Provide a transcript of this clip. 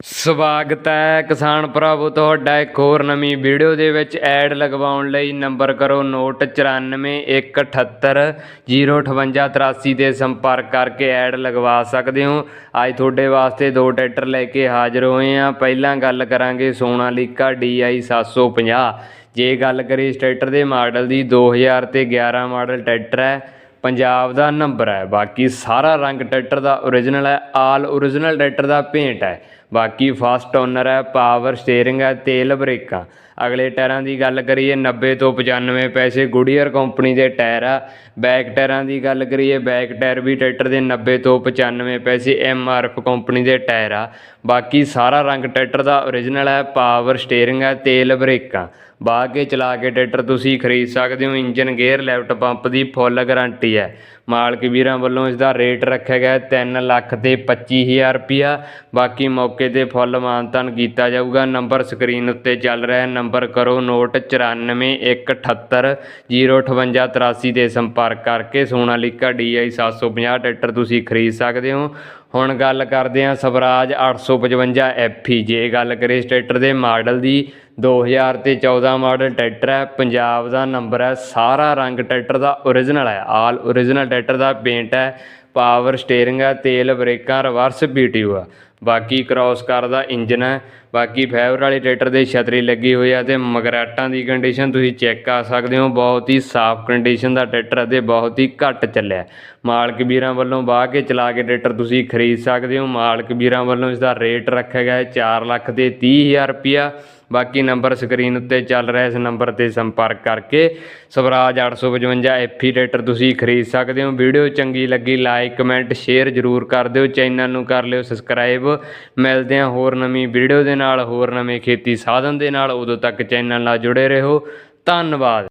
ਸਵਾਗਤ ਹੈ ਕਿਸਾਨ ਭਰਾਵੋ, ਤੁਹਾਡਾ ਇੱਕ ਹੋਰ ਨਵੀਂ ਵੀਡੀਓ ਦੇ ਵਿੱਚ ਐਡ ਲਗਵਾਉਣ ਲਈ ਨੰਬਰ ਕਰੋ ਨੋਟ 9417805883 ਤੇ ਸੰਪਰਕ ਕਰਕੇ ਐਡ ਲਗਵਾ ਸਕਦੇ ਹੋ। ਅੱਜ ਤੁਹਾਡੇ ਵਾਸਤੇ ਦੋ ਟਰੈਕਟਰ ਲੈ ਕੇ ਹਾਜ਼ਰ ਹੋਏ ਆ ਪਹਿਲਾਂ ਗੱਲ ਕਰਾਂਗੇ ਸੋਨਾਲੀਕਾ DI 750 ਜੇ ਗੱਲ ਕਰੀ ਇਸ ਟਰੈਕਟਰ ਦੇ ਮਾਡਲ ਦੀ 2000 ਤੇ 11 ਮਾਡਲ ਟਰੈਕਟਰ ਹੈ, ਪੰਜਾਬ ਦਾ ਨੰਬਰ ਹੈ। ਬਾਕੀ ਸਾਰਾ ਰੰਗ ਟਰੈਕਟਰ ਦਾ ਓਰੀਜਨਲ ਹੈ ਆਲ ਓਰੀਜਨਲ ਟਰੈਕਟਰ ਦਾ ਪੇਂਟ ਹੈ। ਬਾਕੀ ਫਸਟ ਓਨਰ ਹੈ ਪਾਵਰ ਸਟੀਅਰਿੰਗ ਹੈ, ਤੇਲ ਬ੍ਰੇਕਾਂ। ਅਗਲੇ ਟਾਇਰਾਂ ਦੀ ਗੱਲ ਕਰੀਏ 90 ਤੋਂ 95 ਪੈਸੇ ਗੁਡੀਅਰ ਕੰਪਨੀ ਦੇ ਟਾਇਰ ਆ। ਬੈਕ ਟਾਇਰਾਂ ਦੀ ਗੱਲ ਕਰੀਏ ਬੈਕ ਟਾਇਰ ਵੀ ਟਰੈਕਟਰ ਦੇ 90 ਤੋਂ 95 ਪੈਸੇ ਐਮਆਰਐਫ ਕੰਪਨੀ ਦੇ ਟਾਇਰ ਆ। ਬਾਕੀ ਸਾਰਾ ਰੰਗ ਟਰੈਕਟਰ ਦਾ ਓਰੀਜਨਲ ਹੈ ਪਾਵਰ ਸਟੀਅਰਿੰਗ ਹੈ, ਤੇਲ ਬ੍ਰੇਕਾਂ। ਬਾਹ ਕੇ ਚਲਾ ਕੇ ਟਰੈਕਟਰ ਤੁਸੀਂ ਖਰੀਦ ਸਕਦੇ ਹੋ ਇੰਜਨ ਗੇਅਰ ਲੈਫਟ ਪੰਪ ਦੀ ਫੁੱਲ ਗਾਰੰਟੀ ਹੈ। ਮਾਲਕ ਵੀਰਾਂ ਵੱਲੋਂ ਇਸ ਦਾ ਰੇਟ ਰੱਖਿਆ ਗਿਆ 3 ਲੱਖ ਤੇ 25000 ਰੁਪਿਆ ਬਾਕੀ ਮੌਕੇ ਤੇ ਫੁੱਲ ਮਾਨਤਨ ਕੀਤਾ ਜਾਊਗਾ। ਨੰਬਰ ਸਕਰੀਨ ਉੱਤੇ ਚੱਲ ਰਿਹਾ ਨੰਬਰ ਕਰੋ ਨੋਟ 9417805883 ਤੇ ਸੰਪਰਕ ਕਰਕੇ ਸੋਨਾਲੀਕਾ DI 750 ਟਰੈਕਟਰ ਤੁਸੀਂ ਖਰੀਦ ਸਕਦੇ ਹੋ। ਹੁਣ ਗੱਲ ਕਰਦੇ ਹਾਂ ਸਵਰਾਜ 855 FE ਜੇ ਗੱਲ ਕਰੀਏ ਟਰੈਕਟਰ ਦੇ ਮਾਡਲ ਦੀ 2000 ਤੇ 14 ਮਾਡਲ ਟਰੈਕਟਰ ਹੈ, ਪੰਜਾਬ ਦਾ ਨੰਬਰ ਹੈ, ਸਾਰਾ ਰੰਗ ਟਰੈਕਟਰ ਦਾ ਓਰੀਜਨਲ ਹੈ ਆਲ ਓਰੀਜਨਲ ਟਰੈਕਟਰ ਦਾ ਪੇਂਟ ਹੈ ਪਾਵਰ ਸਟੀਅਰਿੰਗ ਹੈ, ਤੇਲ ਬ੍ਰੇਕਾਂ ਰਿਵਰਸ ਪੀਟੀਓ ਆ ਬਾਕੀ ਕ੍ਰਾਸ ਕਾਰ ਦਾ ਇੰਜਨ ਹੈ, ਬਾਕੀ ਫਾਈਬਰ ਵਾਲੇ ਟਰੈਕਟਰ ਦੇ ਛਤਰੀ ਲੱਗੀ ਹੋਈ ਆ ਤੇ ਮਗਰਾਟਾਂ ਦੀ ਕੰਡੀਸ਼ਨ ਤੁਸੀਂ ਚੈੱਕ ਕਰ ਸਕਦੇ ਹੋ, ਬਹੁਤ ਹੀ ਸਾਫ਼ ਕੰਡੀਸ਼ਨ ਦਾ ਟਰੈਕਟਰ ਅਤੇ ਬਹੁਤ ਹੀ ਘੱਟ ਚੱਲਿਆ ਮਾਲਕ ਵੀਰਾਂ ਵੱਲੋਂ ਵਾਹ ਕੇ ਚਲਾ ਕੇ ਟਰੈਕਟਰ ਤੁਸੀਂ ਖਰੀਦ ਸਕਦੇ ਹੋ, ਮਾਲਕ ਵੀਰਾਂ ਵੱਲੋਂ ਇਸ ਦਾ ਰੇਟ ਰੱਖਿਆ ਗਿਆ ਹੈ 4 ਲੱਖ ਤੇ 30000 ਰੁਪਿਆ ਬਾਕੀ ਨੰਬਰ ਸਕਰੀਨ ਉੱਤੇ ਚੱਲ ਰਿਹਾ ਇਸ ਨੰਬਰ ਤੇ ਸੰਪਰਕ ਕਰਕੇ ਸਵਰਾਜ 855 ਐਫੀ ਟਰੈਕਟਰ ਤੁਸੀਂ ਖਰੀਦ ਸਕਦੇ ਹੋ। ਵੀਡੀਓ ਚੰਗੀ ਲੱਗੀ ਲਾਈਕ ਕਮੈਂਟ ਸ਼ੇਅਰ ਜ਼ਰੂਰ ਕਰ ਦਿਓ। ਚੈਨਲ ਨੂੰ ਕਰ ਲਿਓ ਸਬਸਕ੍ਰਾਈਬ ਮਿਲਦੇ ਹਾਂ ਹੋਰ ਨਵੀਂ ਵੀਡੀਓ ਦੇ ਨਾਲ, ਹੋਰ ਨਵੇਂ ਖੇਤੀ ਸਾਧਨ ਦੇ ਨਾਲ। ਉਦੋਂ ਤੱਕ ਚੈਨਲ ਨਾਲ ਜੁੜੇ ਰਹੋ। ਧੰਨਵਾਦ।